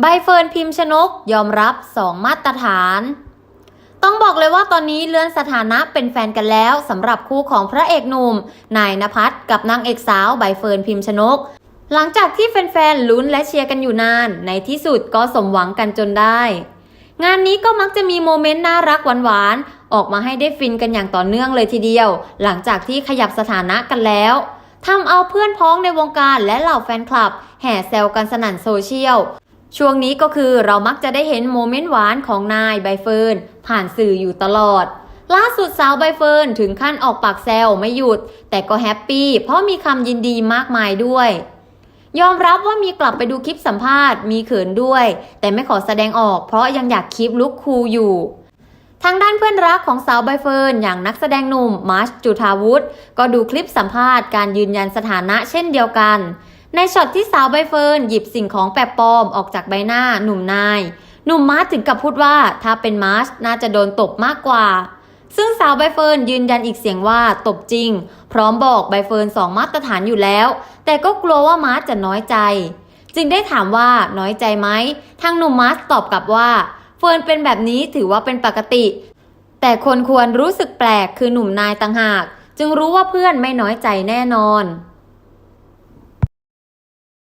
ใบเฟิร์นพิมพ์ชนกยอมรับสองมาตรฐาน ต้องบอกเลยว่าตอนนี้เลื่อนสถานะเป็นแฟนกันแล้วสำหรับคู่ของพระเอกหนุ่ม นายนภัสกับนางเอกสาวใบเฟิร์นพิมพ์ชนก หลังจากที่แฟนๆลุ้นและเชียร์กันอยู่นาน ในที่สุดก็สมหวังกันจนได้ งานนี้ก็มักจะมีโมเมนต์น่ารักหวานๆออกมาให้ได้ฟินกันอย่างต่อเนื่องเลยทีเดียว หลังจากที่ขยับสถานะกันแล้วทำเอาเพื่อนพ้องในวงการและเหล่าแฟนคลับ แห่แซวกันสนั่นโซเชียล ช่วงนี้ก็คือเรามักจะได้เห็นโมเมนต์หวานของนายใบเฟิร์นผ่านสื่ออยู่ตลอด ล่าสุดสาวใบเฟิร์นถึงขั้นออกปากแซวไม่หยุด แต่ก็แฮปปี้เพราะมีคำยินดีมากมายด้วย ยอมรับว่ามีกลับไปดูคลิปสัมภาษณ์มีเขินด้วย แต่ไม่ขอแสดงออกเพราะยังอยากคลิปลุคคูลอยู่ทางด้านเพื่อนรักของสาวใบเฟิร์นอย่างนักแสดงหนุ่มมาร์ชจุธาวุฒิก็ดูคลิปสัมภาษณ์การยืนยันสถานะเช่นเดียวกัน ในช็อตที่สาวใบเฟิร์นหยิบสิ่งของแปลกปลอมออกจากใบหน้าหนุ่มนาย หนุ่มมาร์ชถึงกับพูดว่าถ้าเป็นมาร์ชน่าจะโดนตบมากกว่า ซึ่งสาวใบเฟิร์นยืนยันอีกเสียงว่าตบจริง พร้อมบอกใบเฟิร์นสองมาตรฐานอยู่แล้ว แต่ก็กลัวว่ามาร์ชจะน้อยใจ จึงได้ถามว่าน้อยใจไหมทางหนุ่มมาร์ชตอบกลับว่า เฟิร์นเป็นแบบนี้ถือว่าเป็นปกติ แต่คนควรรู้สึกแปลกคือหนุ่มนายต่างหาก จึงรู้ว่าเพื่อนไม่น้อยใจแน่นอน